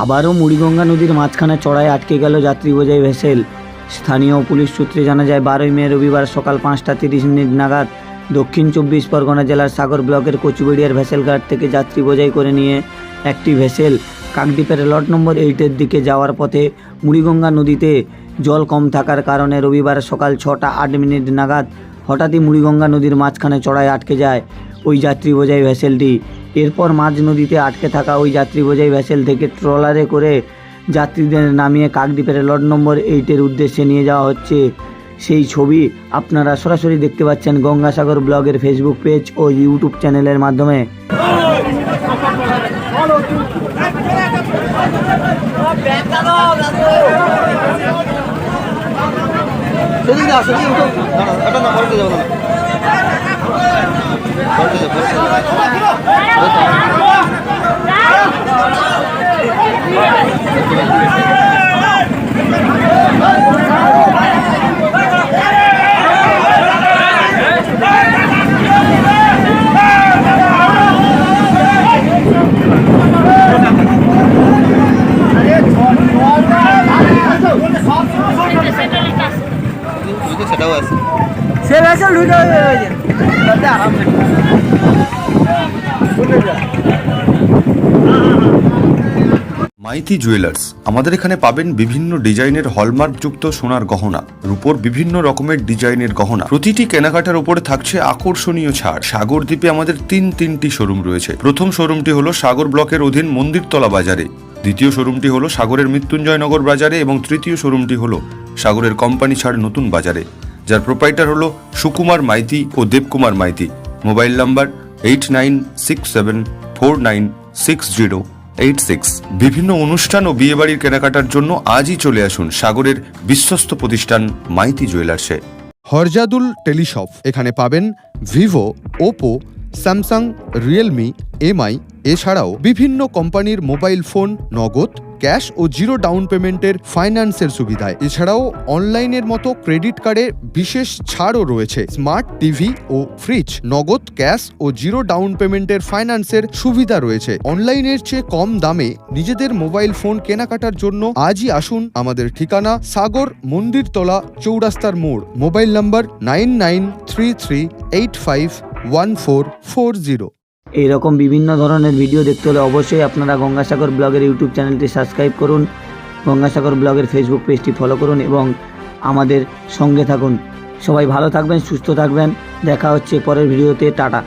আবারও মুড়িগঙ্গা নদীর মাঝখানে চড়ায় আটকে গেল যাত্রী বোঝাই ভেসেল। স্থানীয় পুলিশ সূত্রে জানা যায়, বারোই মে রবিবার সকাল পাঁচটা তিরিশ মিনিট নাগাদ দক্ষিণ চব্বিশ পরগনা জেলার সাগর ব্লকের কচুবেড়িয়ার ভেসেল ঘাট থেকে যাত্রী বোঝাই করে নিয়ে একটি ভেসেল কাকদ্বীপের লট নম্বর এইটের দিকে যাওয়ার পথে মুড়িগঙ্গা নদীতে জল কম থাকার কারণে রবিবার সকাল ছটা আট মিনিট নাগাদ হঠাৎই মুড়িগঙ্গা নদীর মাঝখানে চড়ায় আটকে যায়। ওই যাত্রী বোঝাই ভেসেলটি এরপর মাঝ নদীতে আটকে থাকা ওই যাত্রী বোঝাই ভেসেল থেকে ট্রলারে করে যাত্রীদের নামিয়ে কাকদ্বীপের লট নম্বর এইটের উদ্দেশ্যে নিয়ে যাওয়া হচ্ছে। সেই ছবি আপনারা সরাসরি দেখতে পাচ্ছেন গঙ্গাসাগর ব্লগের ফেসবুক পেজ ও ইউটিউব চ্যানেলের মাধ্যমে। সেদিন পরে যাব না পরে যাব পরে যাব সেটাও আছে সে ভেসেল ঢুকে মাইতি জুয়েলার্স, আমাদের এখানে পাবেন বিভিন্ন ডিজাইনের হলমার্কযুক্ত সোনার গহনা, রূপোর বিভিন্ন রকমের ডিজাইনের গহনা। প্রতিটি কেনাকাটার উপরে থাকছে আকর্ষণীয় ছাড়। সাগর দ্বীপে আমাদের তিন তিনটি শোরুম রয়েছে। প্রথম শোরুমটি হলো সাগর ব্লকের অধীন মন্দিরতলা বাজারে। দ্বিতীয় শোরুমটি হলো সাগরের মৃত্যুঞ্জয়নগর বাজারে এবং তৃতীয় শোরুমটি হলো সাগরের কোম্পানি ছাড় নতুন বাজারে। যার প্রোপাইটার হলো সুকুমার মাইতি ও Debkumar Maiti. Mobile number eight nine six seven four nine six zero. Eight six. বিভিন্ন অনুষ্ঠান ও বিয়ে বাড়ির কেনাকাটার জন্য আজই চলে আসুন সাগরের বিশ্বস্ত প্রতিষ্ঠান মাইতি জুয়েলার্সে। হরজাদুল টেলিশপ এখানে পাবেন Vivo, Oppo Samsung Realme Mi এছাড়াও বিভিন্ন কোম্পানির মোবাইল ফোন, নগদ, ক্যাশ ও জিরো ডাউন পেমেন্টের ফাইন্যান্সের সুবিধায় এছাড়াও অনলাইনের মতো ক্রেডিট কার্ডে বিশেষ ছাড়ও রয়েছে। স্মার্ট টিভি ও ফ্রিজ, নগদ, ক্যাশ ও জিরো ডাউন পেমেন্টের ফাইন্যান্সের সুবিধা রয়েছে। অনলাইনের চেয়ে কম দামে নিজেদের মোবাইল ফোন কেনাকাটার জন্য আজই আসুন আমাদের ঠিকানা সাগর মন্দিরতলা চৌরাস্তার মোড়। Mobile number nine nine three three eight five one four four zero এইরকম বিভিন্ন ধরনের ভিডিও দেখতে হলে অবশ্যই আপনারা গঙ্গাসাগর ব্লগের ইউটিউব চ্যানেলটি সাবস্ক্রাইব করুন, গঙ্গাসাগর ব্লগের ফেসবুক পেজটি ফলো করুন এবং আমাদের সঙ্গে থাকুন। সবাই ভালো থাকবেন, সুস্থ থাকবেন। দেখা হচ্ছে পরের ভিডিওতে টাটা।